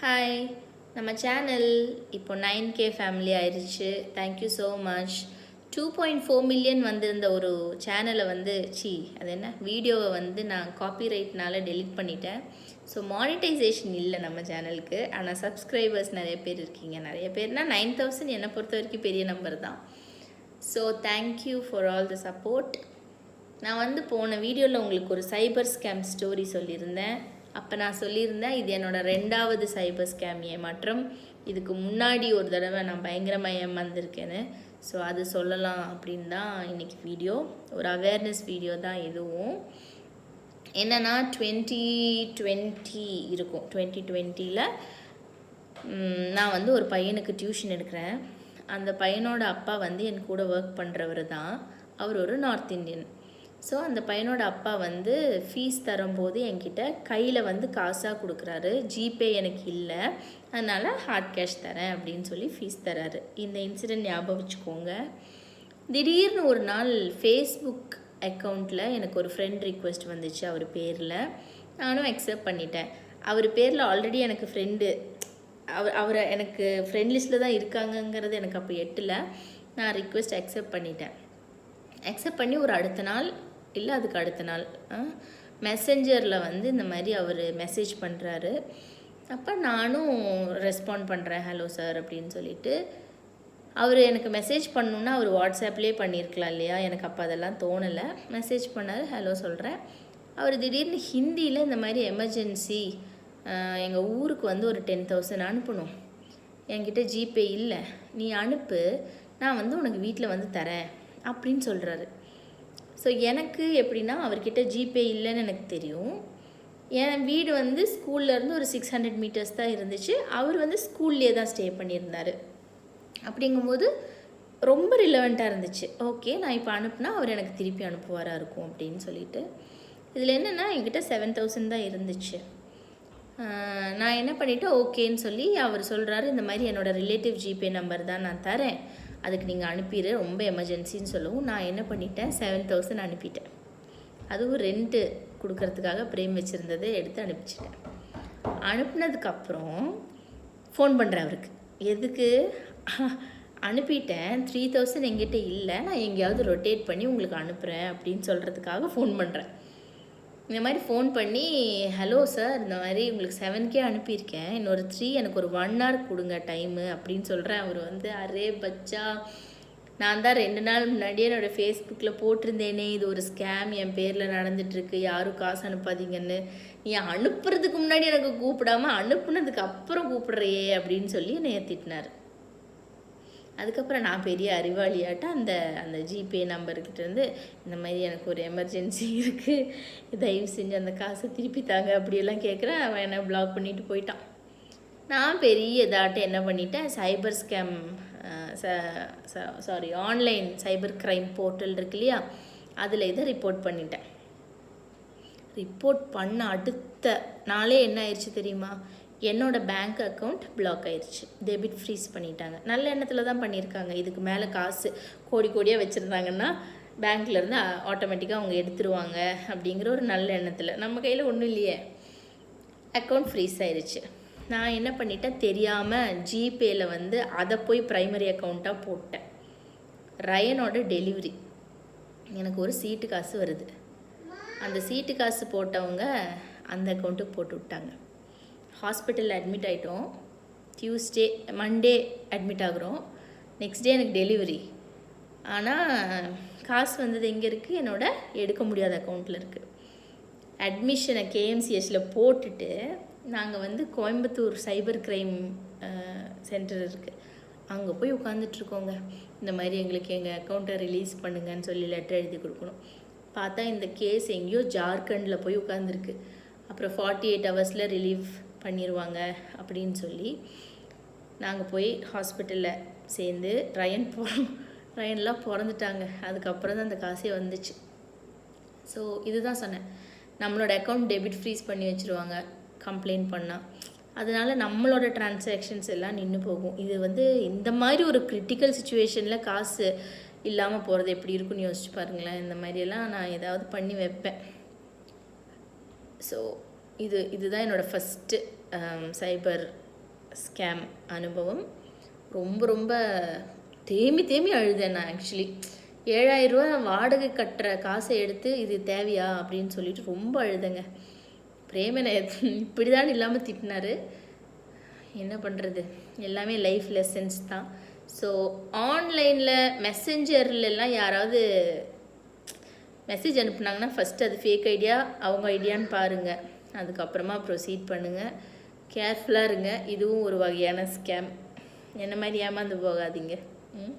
Hi நம்ம channel இப்போ nine K family ஆயிடுச்சு thank you so much two point four million வந்திருந்த ஒரு சேனலை வந்து சி அது என்ன? வீடியோவை வந்து நான் காப்பிரைட்னால டெலீட் பண்ணிட்டேன். ஸோ மானிட்டைசேஷன் இல்லை நம்ம சேனலுக்கு ஆனால் சப்ஸ்கிரைபர்ஸ் நிறைய பேர் இருக்கீங்க. நிறைய பேர்னா நைன் தௌசண்ட் என்னை பொறுத்த வரைக்கும் பெரிய நம்பர் தான். So thank you for all the support நான் வந்து போன வீடியோவில் உங்களுக்கு ஒரு சைபர் ஸ்கேம் ஸ்டோரி சொல்லியிருந்தேன். அப்போ நான் சொல்லியிருந்தேன் இது என்னோடய ரெண்டாவது சைபர் ஸ்கேம் ஏமாற்றம் இதுக்கு முன்னாடி ஒரு தடவை நான் பயங்கரமாக ஏமாந்துருக்கேன்னு. ஸோ அது சொல்லலாம் அப்படின்னு தான் இன்றைக்கி வீடியோ ஒரு அவேர்னஸ் வீடியோ தான் இதுவும். என்னென்னா டுவெண்ட்டி டுவெண்ட்டி இருக்கும். டுவெண்ட்டி டுவெண்ட்டியில் நான் வந்து ஒரு பையனுக்கு டியூஷன் எடுக்கிறேன். அந்த பையனோட அப்பா வந்து என் கூட ஒர்க் பண்ணுறவர் தான். அவர் ஒரு நார்த் இந்தியன் ஸோ அந்த பையனோட அப்பா வந்து ஃபீஸ் தரும்போது என்கிட்ட கையில் வந்து காசாக கொடுக்குறாரு. ஜிபே எனக்கு இல்லை. அதனால் ஹார்ட் கேஷ் தரேன் அப்படின்னு சொல்லி ஃபீஸ் தராரு. இந்த இன்சிடென்ட் ஞாபகம் வச்சுக்கோங்க. திடீர்னு ஒரு நாள் ஃபேஸ்புக் அக்கௌண்ட்டில் எனக்கு ஒரு ஃப்ரெண்ட் ரிக்வெஸ்ட் வந்துச்சு அவர் பேரில். நானும் அக்செப்ட் பண்ணிட்டேன். அவர் பேரில் ஆல்ரெடி எனக்கு ஃப்ரெண்டு அவர் அவரை எனக்கு ஃப்ரெண்ட் லிஸ்ட்டில் தான் இருக்காங்கங்கிறது எனக்கு அப்போ எட்டில். நான் ரிக்வெஸ்ட் அக்செப்ட் பண்ணிட்டேன். அக்செப்ட் பண்ணி ஒரு அடுத்த நாள் இல்லை அதுக்கு அடுத்த நாள். மெசஞ்சரில் வந்து இந்த மாதிரி அவர் மெசேஜ் பண்ணுறாரு அப்போ நானும் ரெஸ்பாண்ட் பண்ணுறேன் ஹலோ சார் அப்படின்னு சொல்லிட்டு. அவர் எனக்கு மெசேஜ் பண்ணணுன்னா அவர் வாட்ஸ்அப்லேயே பண்ணியிருக்கலாம் இல்லையா? எனக்கு அப்போ அதெல்லாம் தோணலை. மெசேஜ் பண்ணார் ஹலோ சொல்கிறேன் அவர் திடீர்னு ஹிந்தியில் இந்த மாதிரி எமர்ஜென்சி எங்கள் ஊருக்கு வந்து ஒரு டென் தௌசண்ட் அனுப்பணும். என்கிட்ட ஜிபே இல்லை. நீ அனுப்பு. நான் வந்து உனக்கு வீட்டில் வந்து தரேன். அப்படின்னு சொல்கிறாரு ஸோ எனக்கு எப்படின்னா அவர்கிட்ட ஜிபே இல்லைன்னு எனக்கு தெரியும். என் வீடு வந்து ஸ்கூல்லேருந்து ஒரு சிக்ஸ் ஹண்ட்ரட் மீட்டர்ஸ் தான் இருந்துச்சு. அவர் வந்து ஸ்கூல்லே தான் ஸ்டே பண்ணியிருந்தார். அப்படிங்கும்போது ரொம்ப ரிலவெண்ட்டாக இருந்துச்சு. ஓகே நான் இப்போ அனுப்புனா அவர் எனக்கு திருப்பி அனுப்புவாராக இருக்கும் அப்படின்னு சொல்லிட்டு. இதில் என்னென்னா என்கிட்ட செவன் தௌசண்ட் தான் இருந்துச்சு. நான் என்ன பண்ணிவிட்டேன் ஓகேன்னு சொல்லி அவர் சொல்கிறாரு இந்த மாதிரி என்னோடய ரிலேட்டிவ் ஜிபே நம்பர் தான் நான் தரேன். அதுக்கு நீங்கள் அனுப்பிடு ரொம்ப எமர்ஜென்சின்னு சொல்லவும் நான் என்ன பண்ணிட்டேன் செவன் தௌசண்ட் அனுப்பிட்டேன். அதுவும் ரெண்ட்டு கொடுக்கறதுக்காக பிரேம் வச்சுருந்ததை எடுத்து அனுப்பிச்சிட்டேன். அனுப்புனதுக்கப்புறம் ஃபோன் பண்ணுறேன் அவருக்கு. எதுக்கு? அனுப்பிட்டேன் த்ரீ தௌசண்ட் எங்கிட்ட இல்லை நான் எங்கேயாவது ரொட்டேட் பண்ணி உங்களுக்கு அனுப்புகிறேன் அப்படின்னு சொல்கிறதுக்காக ஃபோன் பண்ணுறேன் இந்த மாதிரி ஃபோன் பண்ணி ஹலோ சார் இந்த மாதிரி உங்களுக்கு செவன் கே அனுப்பியிருக்கேன். இன்னொரு த்ரீ எனக்கு ஒரு ஒன் ஹவர் கொடுங்க டைமு அப்படின்னு சொல்கிறேன் அவர் வந்து அரே பச்சா நான் தான் ரெண்டு நாள் முன்னாடியே என்னோடய ஃபேஸ்புக்கில் போட்டிருந்தேனே. இது ஒரு ஸ்கேம் என் பேரில் நடந்துகிட்ருக்கு யாரும் காசு அனுப்பாதீங்கன்னு. நீ அனுப்புறதுக்கு முன்னாடி எனக்கு கூப்பிடாம அனுப்புனதுக்கு அப்புறம் கூப்பிடுறையே அப்படின்னு சொல்லி என்னை திட்டினார். அதுக்கப்புறம் நான் பெரிய அறிவாளியாட்டம் அந்த அந்த ஜிபே நம்பர்கிட்டேருந்து இந்த மாதிரி எனக்கு ஒரு எமர்ஜென்சி இருக்குது தயவு செஞ்சு அந்த காசை திருப்பி தாங்க அப்படியெல்லாம் கேட்குறேன் அவன் என்ன பிளாக் பண்ணிட்டு போயிட்டான். நான் பெரிய இதாட்டம் என்ன பண்ணிட்டேன் cyber scam sorry online cyber crime portal இருக்கு இல்லையா அதில் இதை ரிப்போர்ட் பண்ணிட்டேன். ரிப்போர்ட் பண்ண அடுத்த நாளே என்ன ஆயிடுச்சு தெரியுமா? என்னோடய பேங்க் அக்கௌண்ட் பிளாக் ஆயிடுச்சு டெபிட் ஃப்ரீஸ் பண்ணிட்டாங்க. நல்ல எண்ணத்தில் தான் பண்ணியிருக்காங்க. இதுக்கு மேலே காசு கோடி கோடியாக வச்சுருந்தாங்கன்னா பேங்க்லேருந்து ஆட்டோமேட்டிக்காக அவங்க எடுத்துருவாங்க அப்படிங்கிற ஒரு நல்ல எண்ணத்தில். நம்ம கையில் ஒன்றும் இல்லையே. அக்கௌண்ட் ஃப்ரீஸ் ஆயிடுச்சு நான் என்ன பண்ணிட்டேன்? தெரியாமல் ஜிபேயில் வந்து அதை போய் ப்ரைமரி அக்கௌண்ட்டாக போட்டேன். ரயனோட டெலிவரி எனக்கு ஒரு சீட்டு காசு வருது. அந்த சீட்டு காசு போட்டவங்க அந்த அக்கௌண்ட்டுக்கு போட்டு விட்டாங்க. ஹாஸ்பிட்டலில் அட்மிட் ஆகிட்டோம் டியூஸ்டே மண்டே அட்மிட் ஆகுறோம். நெக்ஸ்ட் டே எனக்கு டெலிவரி ஆனால் காசு வந்தது எங்கே இருக்குது என்னோட எடுக்க முடியாத அக்கௌண்ட்டில் இருக்குது அட்மிஷனை கேஎம்சிஎஸ்சில் போட்டுட்டு நாங்கள் வந்து கோயம்புத்தூர் சைபர் க்ரைம் சென்டர் இருக்குது அங்கே போய் உட்காந்துட்ருக்கோங்க இந்த மாதிரி எங்களுக்கு எங்கள் அக்கௌண்ட்டை ரிலீஸ் பண்ணுங்கன்னு சொல்லி லெட்டர் எழுதி கொடுக்கணும். பார்த்தா இந்த கேஸ் எங்கேயோ ஜார்க்கண்டில் போய் உட்காந்துருக்கு அப்புறம் ஃபார்ட்டி எயிட் ஹவர்ஸில் ரிலீவ் பண்ணிடுவாங்க அப்படின்னு சொல்லி நாங்கள் போய் ஹாஸ்பிட்டலில் சேர்ந்து ரயன் போகிறோம் ரயன்லாம் பிறந்துட்டாங்க. அதுக்கப்புறம் தான் அந்த காசே வந்துச்சு. ஸோ இதுதான் சொன்னேன். நம்மளோட அக்கௌண்ட் டெபிட் ஃப்ரீஸ் பண்ணி வச்சுருவாங்க கம்ப்ளைண்ட் பண்ணால் அதனால் நம்மளோட டிரான்சாக்ஷன்ஸ் எல்லாம் நின்று போகும். இது வந்து இந்த மாதிரி ஒரு கிரிட்டிக்கல் சுச்சுவேஷனில் காசு இல்லாமல் போகிறது எப்படி இருக்குன்னு யோசிச்சு பாருங்களேன். இந்த மாதிரியெல்லாம் நான் ஏதாவது பண்ணி வைப்பேன். ஸோ இது இதுதான் என்னோடய ஃபஸ்ட்டு சைபர் ஸ்கேம் அனுபவம். ரொம்ப ரொம்ப தேம்பி தேம்பி அழுதேன் நான் ஆக்சுவலி ஏழாயிரரூவா வாடகை கட்டுற காசை எடுத்து இது தேவையா அப்படின்னு சொல்லிட்டு ரொம்ப அழுதேங்க. பிரேமனை இப்படி தான் இல்லாமல் திட்டினாரு. என்ன பண்ணுறது எல்லாமே லைஃப் லெசன்ஸ் தான். ஸோ ஆன்லைனில் மெசஞ்சர்லலாம் யாராவது மெசேஜ் அனுப்புனாங்கன்னா ஃபஸ்ட்டு அது ஃபேக் ஐடியா அவங்க ஐடியான்னு பாருங்கள் அதுக்கப்புறமா ப்ரொசீட் பண்ணுங்கள் கேர்ஃபுல்லாக இருங்க. இதுவும் ஒரு வகையான ஸ்கேம் என்ன மாதிரி ஏமாந்து போகாதீங்க. ம்?